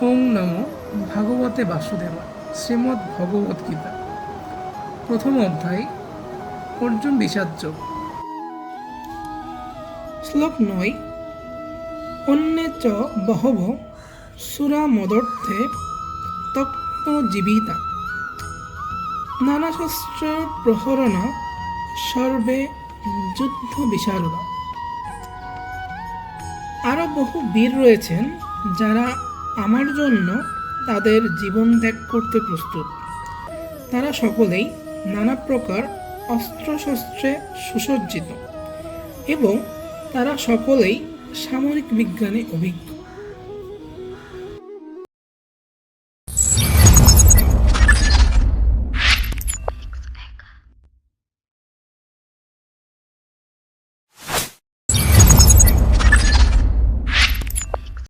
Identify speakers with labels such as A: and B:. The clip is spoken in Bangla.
A: ওং নম ভাগবতে বাসুদেবা শ্রীমদ্ ভগবত গীতা। প্রথম অধ্যায়, অর্জুন বিষাদ্য শ্লোক নয়, অন্যে চ বহব সুরা মদর্থে তক্ত জীবিতা। নানাশস্ত্র প্রহরণ সর্বে যুদ্ধ বিশারদা। আরও বহু বীর রয়েছেন যারা আমার জন্য তাদের জীবন ত্যাগ করতে প্রস্তুত। তারা সকলেই নানা প্রকার অস্ত্রশস্ত্রে সুসজ্জিত এবং তারা সকলেই সামরিক বিজ্ঞানে অভিজ্ঞ।